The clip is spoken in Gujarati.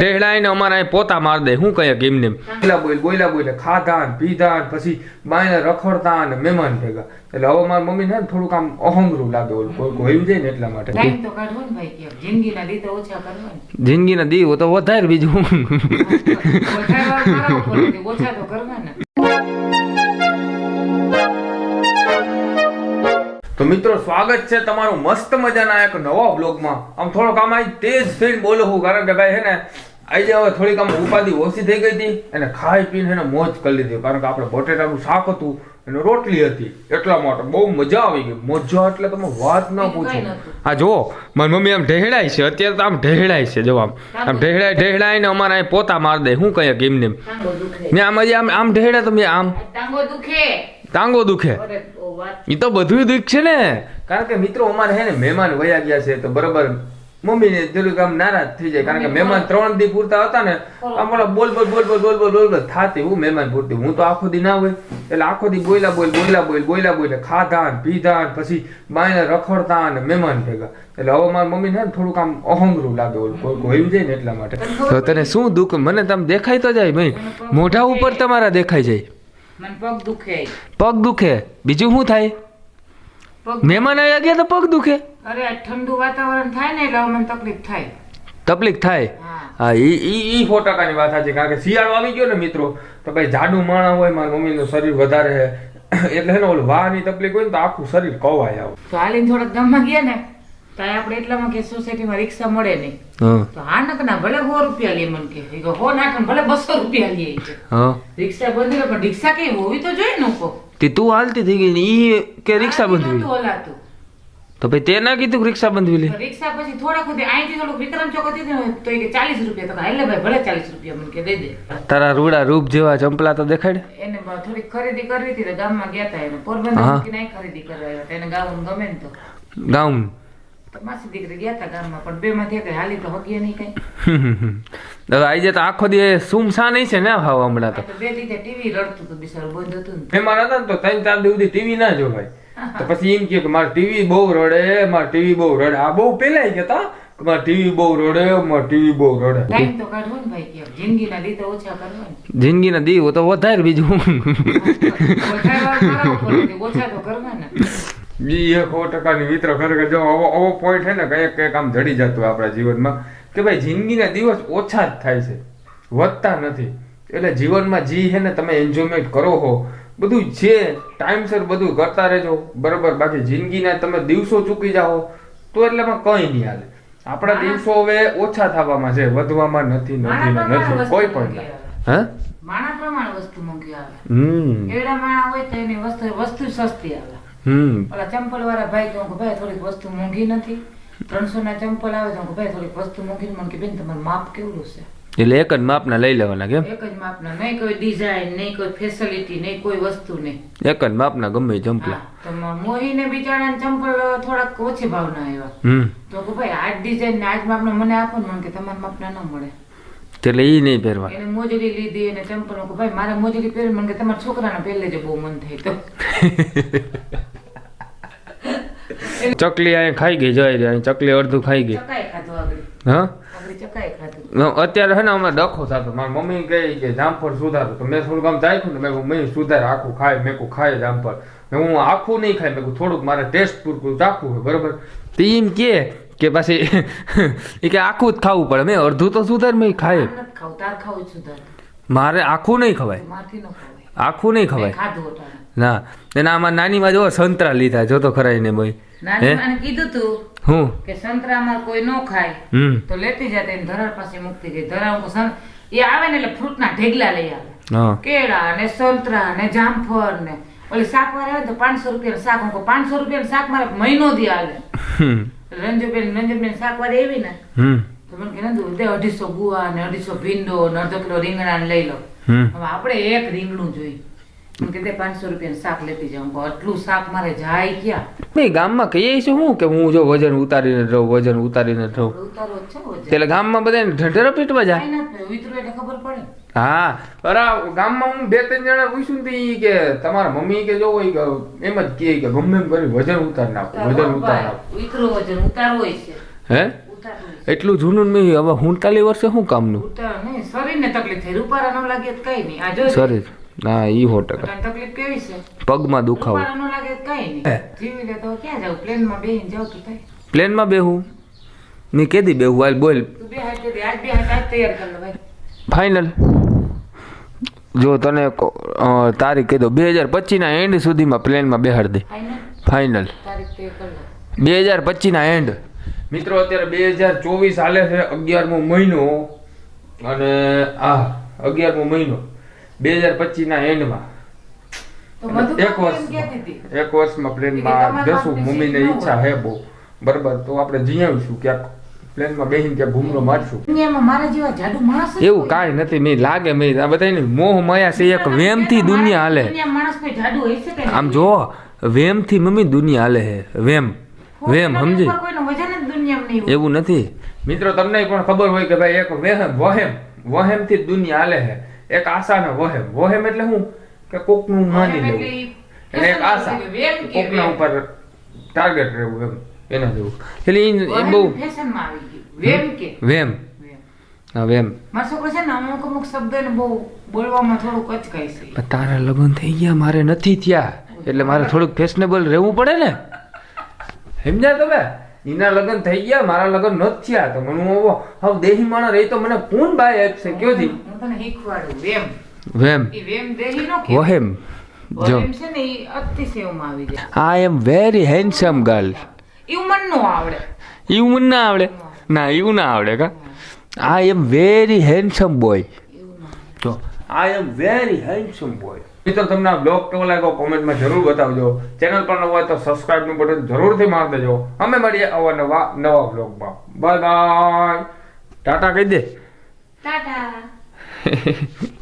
ઢેડાઈને અમારા પોતા માર દે શું કહે કે એમને બોલા બોલ બોલા બોલે ખાધા ને પીધા ને પછી બાયને રખડતા ને મહેમાન ભેગા. એટલે હવે મારી મમ્મી ને થોડુંક આમ અહંગરું લાગે ઓલું કોઈ હોયું જાય ને એટલા માટે. ટાઈમ તો કાઢવો ને ભાઈ કે જિંદગીના દી તો ઓછા કરવા જિંદગીના દીવો તો વધારે બીજું. ઓછા તો કરવા તો મિત્રો સ્વાગત છે તમારું મસ્ત મજાના એક નવા બ્લોગમાં આમ થોડોક આમ આવી તેજ થઈને બોલો હું કારણ કે ભાઈ હે ને આજે હવે થોડીક આમ ઉપાધિ ઓછી થઈ ગઈ હતી અને ખાઈ પીને એને મોજ કરી લીધી. કારણ કે આપણે બટેટાનું શાક હતું અને રોટલી હતી. એટલા માટે બહુ મજા આવી ગઈ. મજા એટલે તમે વાત ન પૂછો. હા જો મારી મમ્મી આમ ઢેહડાય છે. અત્યારે તો આમ ઢેહડાય છે જો આમ. આમ ઢેહડાય ને અમારા પોતા માર દે શું કહે કે ને આમ આમ આમ ઢેહડા તમે આમ. દુખે. ટાંગો દુખે. અરે ઓ વાત એ તો બધું દુઃખ છે ને. કારણ કે મિત્રો અમારે છે ને મહેમાન વયા ગયા છે તો બરોબર મમ્મી ને થોડુંક આમ નારાજ થઈ જાય. કારણ કે મહેમાન ત્રણ દી પૂરતા હતા ને આમ ઓલા બોલ બોલ બોલ બોલ બોલ બોલ બોલ બોલ થાતી હું મહેમાન પૂરતી. હું તો આખો દી ના હોય. એટલે આખો દી બોયલા બોલ બોયલા બોલ બોયલા બોલ ખાધા ને પીધા ને પછી બાયને રખડતા ને મહેમાન ભેગા. એટલે હવે મારી મમ્મી ને થોડુંક આમ અહંગરું લાગે ઓલું કોઈ હોયું જાય ને એટલા માટે. તો તને શું દુઃખ? મને તમે દેખાય તો જાય ભાઈ. મોઢા ઉપર તમારા દેખાય જાય. મને પગ દુખે. પગ દુખે. બીજું શું થાય? મહેમાન આવ્યા ગયા તો પગ દુખે. અરે આ ઠંડુ વાતાવરણ થાય ને એટલે મને તકલીફ થાય. તકલીફ થાય? હા. એ ઈ એ ઈ સો ટકાની વાત છે કારણ કે શિયાળો આવી ગયો ને મિત્રો તો ભાઈ જાડુ માણા હોય મારા મમ્મીનું શરીર વધારે. એટલે છે ઓલું વાહની તકલીફ હોય ને તો આખું શરીર કવાય આવું. તો હાલીને થોડાક ગામમાં ગયા ને? ત્યાં આપણે એટલામાં કે સોસાયટીમાં રિક્ષા મળે નહીં. તો હા નકના ભલે સો રૂપિયા લે મને કે. હો નાખે ભલે બસો રૂપિયા લે રિક્ષા બંધ પણ રિક્ષા કઈ હોવી તો જોઈએ ને તે તું હાલતી થઈ ગઈ ને ઈ કે રિક્ષા આ બંધવી તો ભાઈ તે ના કીધું રિક્ષા બંધવી લે. રિક્ષા પછી થોડાક સુધી અહીંથી થોડુંક વિક્રમ ચોક હતી ને તો એ કે ચાલીસ રૂપિયા તો હાલે ભાઈ ભલે ચાલીસ રૂપિયા મને કે દઈ દે. તારા રૂડા રૂપ જેવા ચંપલા તો દેખાડ. એને થોડીક ખરીદી કરવી હતી તો ગામમાં ગયા હતા એને. પોરબંદર નહીં ખરીદી કરવા આવ્યા એને ગાઉન ગમે ને તો. ગાઉન? માસી દીકરી ગયા હતા ગામમાં પણ બે માંથી કઈ હાલી તો હગીએ નહીં કઈ. હવે આજે તો આખો દી સુમસા નહીં છે ને હાવ હમણાં તો? બે દીધે ટીવી રડતું હતું બિચારું બંધ હતું મહેમાન હતા ને તો ત્રણ ચાર દિવસ ટીવી ના જોવાય. તો પછી એમ કે મારે ટીવી બહુ રડે મારે ટીવી બહુ રડે. આ બહુ પેલા કહેતા કે મારે ટીવી બહુ રડે મારે ટીવી બહુ રડે. ટાઈમ તો કાઢવો ને ભાઈ કે જિંદગીના દી તો ઓછા કરવા જિંદગીના દીવો તો વધારે બીજું. ઓછા તો કરવા એક સો ટકાની મિત્ર ખરેખર જો આવો આવો પોઈન્ટ છે ને કંઈક કંઈક આમ જડી જતું હોય આપણા જીવનમાં કે ભાઈ જિંદગીના દિવસ ઓછા જ થાય છે. વધતા નથી. એટલે જીવનમાં જી છે ને તમે એન્જોયમેન્ટ કરો હો. બધું છે ટાઈમસર બધું કરતા રહેજો. બરોબર? બાકી જિંદગીના તમે દિવસો ચૂકી જાઓ તો એટલે એમાં કંઈ નહીં હાલે. આપણા દિવસો હવે ઓછા થવામાં છે. વધવામાં નથી નથી નથી. કોઈ પણ. હા? માણા પ્રમાણ વસ્તુ મોંઘી આવે. હમ. એવડા માણા હોય તો એની વસ્તુ વસ્તુ સસ્તી આવે. હમ. ઓલા ચંપલ વાળા ભાઈ કહું કે ભાઈ થોડીક વસ્તુ મોંઘી નથી. ત્રણસો ના ચંપલ આવે તો ભાઈ થોડીક વસ્તુ મોંઘી મને કે બેન તમારું માપ કેવડું છે? એટલે એક જ માપના લઈ લેવાના કેમ? એક જ માપના. નહીં કોઈ ડિઝાઇન નહીં કોઈ ફેસિલિટી નહીં કોઈ વસ્તુ નહીં. એક જ માપના ગમે એ ચંપલા. તો મોહીને બિચારાને ચંપલ થોડાક ઓછી ભાવના આવ્યા. હમ. તો કે ભાઈ આજ ડિઝાઇન ને માપ માપના મને આપો ને. કે તમારા માપના ન મળે. એટલે એ નહીં પહેરવા. એને મોજડી લીધી અને ચંપલ ભાઈ મારે મોજડી પહેરી મને કે તમારા છોકરાને પહેલે જ બહુ મન થાય તો. ચકલી અહીંયા ખાઈ ગઈ જાય રહી ચકલી અડધું ખાઈ ગઈ. હા? અત્યારે હે ને અમે ડખો થતો. મારી મમ્મી કહે કે જામફળ સુધારો. તો મેં થોડુંક આમ ચાખ્યું ને મેં મેં સુધાર આખું ખાય. મેં કહું ખાય જામફળ. મેં હું આખું નહીં ખાય. મેં થોડુંક મારે ટેસ્ટ પૂરતું ચાખવું હોય બરોબર. તો એમ કે કે પછી એ કે આખું જ ખાવું પડે. મેં અડધું તો સુધાર મેં ખાય. મારે આખું નહીં ખવાય. આખું નહીં ખવાય. ખાધું ના એના આમાં નાનીમાં જો સંતરા લીધા જો તો ખરા એને? માને કીધું તું હું? કે સંતરા અમાર કોઈ ન ખાય તો લેતી જાતે ધરાર પાસે મૂકતી ગઈ. ધરાર એ આવે ને એટલે ફ્રૂટના ઢેગલા લઈ આવે. કેળા ને સંતરા ને જામફળ ને ઓલી શાક વાળા આવે ને તો પાંચસો રૂપિયા શાક હું પાંચસો રૂપિયા શાક મારે મહિનો થી આવે રંજુબેન રંજુબેન શાક વાળી એવી ને તમે કે દૂધ અઢીસો ગુવા ને અઢીસો ભીંડો ને અડધો કિલો રીંગણા ને લઈ લો. હવે આપણે એક રીંગણું જોઈએ ગામમાં કહીએ છે હું કે હું જો વજન ઉતારીને રહું વજન ઉતારીને રહું. એટલે ગામમાં બધાને ઢંઢેરો પીટવા જાય હા અરા ગામમાં હું બે ત્રણ જણા પૂછું તે કે તમારા મમ્મી કે જો હોય એમ જ કે ગમે એમ કરી વજન ઉતાર નાખો વજન ઉતાર નાખો. વજન ઉતારવું છે. હે? એટલું જૂનું નહીં હવે હુંતાલી વર્ષે શું કામનું? શરીરને તકલીફ થઈ. રૂપારા ન લાગે કઈ નહીં. આ જો સરી હા ઈ હો ટકા. તકલીફ કેવી છે? પગમાં દુખાવો. રૂપારા ન લાગે કઈ નહીં. જીવી લે તો ક્યાં જાવ પ્લેનમાં બેહીને જાવ તો થાય પ્લેનમાં બેહું? મેં કેદી બેહું? હાલ બોલ. બે હાથ દે આજ બે હાથ તૈયાર કર લો ભાઈ. ફાઇનલ. જો તને તારીખ કીધો બે હજાર પચીસના એન્ડ સુધીમાં પ્લેનમાં બેહાડ દે. ફાઇનલ? બે હજાર પચીસના એન્ડ મિત્રો અત્યારે બે હજાર ચોવીસ હાલે છે અગિયારમો મહિનો અને આ અગિયારમો મહિનો બે હજાર પચીસના એન્ડમાં. એક વર્ષ એક વર્ષમાં પ્લેનમાં જશું મમ્મીને ઈચ્છા. હે બહુ. બરાબર તો આપણે જીયાવીશું ક્યાંક પ્લેનમાં બેસીને ક્યાંક ઘૂમરો મારશું. એવું કાંઈ નથી મેં લાગે મેં આ બધાને મોહ માયા છે એક વેમથી દુનિયા હાલે? આમ જો વેમથી મમ્મી દુનિયા હાલે હે વેમ વેમ સમજી? એવું નથી. મિત્રો તમને પણ ખબર હોય કે ભાઈ એક વહેમ વહેમ વહેમથી જ દુનિયા હાલે છે. એક આશા ને વહેમ. વહેમ એટલે શું કે કોકનું માની લેવું. એટલે એક આશા. કોક ના કોકના ઉપર ટાર્ગેટ રહેવું એમ. એના જેવું. એટલે એ બહુ વહેમ ફેશનમાં આવી ગયું. વેમ કે. વેમ વેમ. મારો છોકરો છે ને અમુક અમુક શબ્દને બહુ બોલવામાં થોડુંક અચકાય છે. તારા લગ્ન થઈ ગયા મારે નથી થયા. એટલે મારે થોડુંક ફેશનેબલ રહેવું પડે ને. સમજ્યા તમે? એના લગ્ન થઈ ગયા મારા લગ્ન નથી થયા. તો મને હું હવે દેહી માણસ રહી તો મને કોણ બાય આપશે કયો જી હું તને શીખવાડું વેમ. વેમ? ઈ વેમ દેહી નો કે વહેમ. જો. ને I am very handsome girl એવું નો આવડે. એવું મને ના આવડે? ના એવું ના આવડે કા? I am very handsome boy તો જો I am very handsome boy મિત્રો તમને આ બ્લોગ કેવો લાગ્યો કોમેન્ટમાં જરૂર બતાવજો. ચેનલ પર નવો હોય તો સબસ્ક્રાઇબનું બટન જરૂરથી મારી દેજો. અમે મળીએ આવા નવા નવા બ્લોગમાં બાય બાય ટાટા કહી દે. ટાટા.